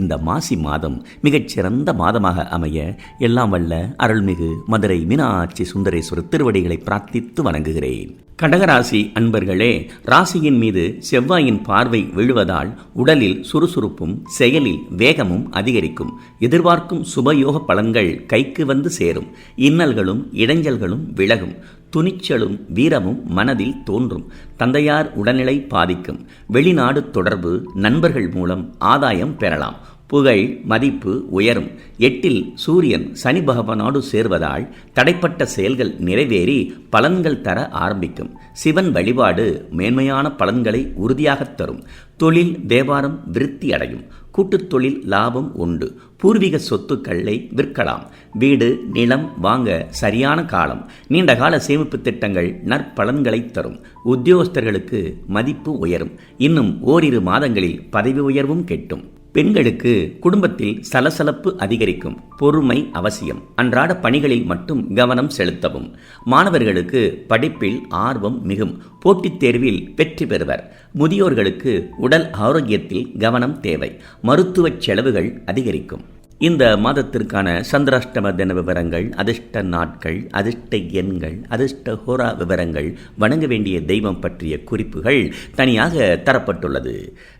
இந்த மாசி மாதம் மிகச்சிறந்த மாதமாக அமைய எல்லாம் வல்ல அருள்மிகு மதுரை மீனாட்சி சுந்தரேஸ்வரர் திருவடிகளை பிரார்த்தித்து வணங்குகிறேன். கடகராசி அன்பர்களே ராசியின் மீது செவ்வாயின் பார்வை விழுவதால் உடலில் சுறுசுறுப்பும் செயலில் வேகமும் அதிகரிக்கும். எதிர்பார்க்கும் சுபயோக பலன்கள் கைக்கு வந்து சேரும். இன்னல்களும் இடைஞ்சல்களும் விலகும். துணிச்சலும் வீரமும் மனதில் தோன்றும். தந்தையார் உடல்நிலை பாதிக்கும். வெளிநாடு தொடர்பு நண்பர்கள் மூலம் ஆதாயம் பெறலாம். புகழ் மதிப்பு உயரும். எட்டில் சூரியன் சனி பகவானோடு சேர்வதால் தடைப்பட்ட செயல்கள் நிறைவேறி பலன்கள் தர ஆரம்பிக்கும். சிவன் வழிபாடு மேன்மையான பலன்களை உறுதியாகத் தரும். தொழில் வியாபாரம் விருத்தி அடையும். கூட்டுத் தொழில் லாபம் உண்டு. பூர்வீக சொத்துக்களை விற்கலாம். வீடு நிலம் வாங்க சரியான காலம். நீண்டகால சேமிப்பு திட்டங்கள் நற்பலன்களை தரும். உத்தியோகஸ்தர்களுக்கு மதிப்பு உயரும். இன்னும் ஓரிரு மாதங்களில் பதவி உயர்வும் கெட்டும். பெண்களுக்கு குடும்பத்தில் சலசலப்பு அதிகரிக்கும் பொறுமை அவசியம். அன்றாட பணிகளில் மட்டும் கவனம் செலுத்தவும். மாணவர்களுக்கு படிப்பில் ஆர்வம் மிகும். போட்டித் தேர்வில் வெற்றி பெறுவர். முதியோர்களுக்கு உடல் ஆரோக்கியத்தில் கவனம் தேவை. மருத்துவ செலவுகள் அதிகரிக்கும். இந்த மாதத்திற்கான சந்திராஷ்டம தின விவரங்கள் அதிர்ஷ்ட நாட்கள் அதிர்ஷ்ட எண்கள் அதிர்ஷ்ட ஹோரா விவரங்கள் வணங்க வேண்டிய தெய்வம் பற்றிய குறிப்புகள் தனியாக தரப்பட்டுள்ளது.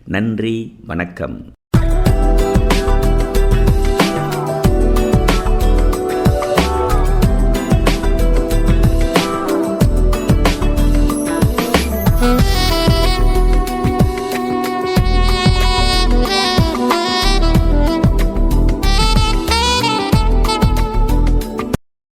நன்றி வணக்கம்.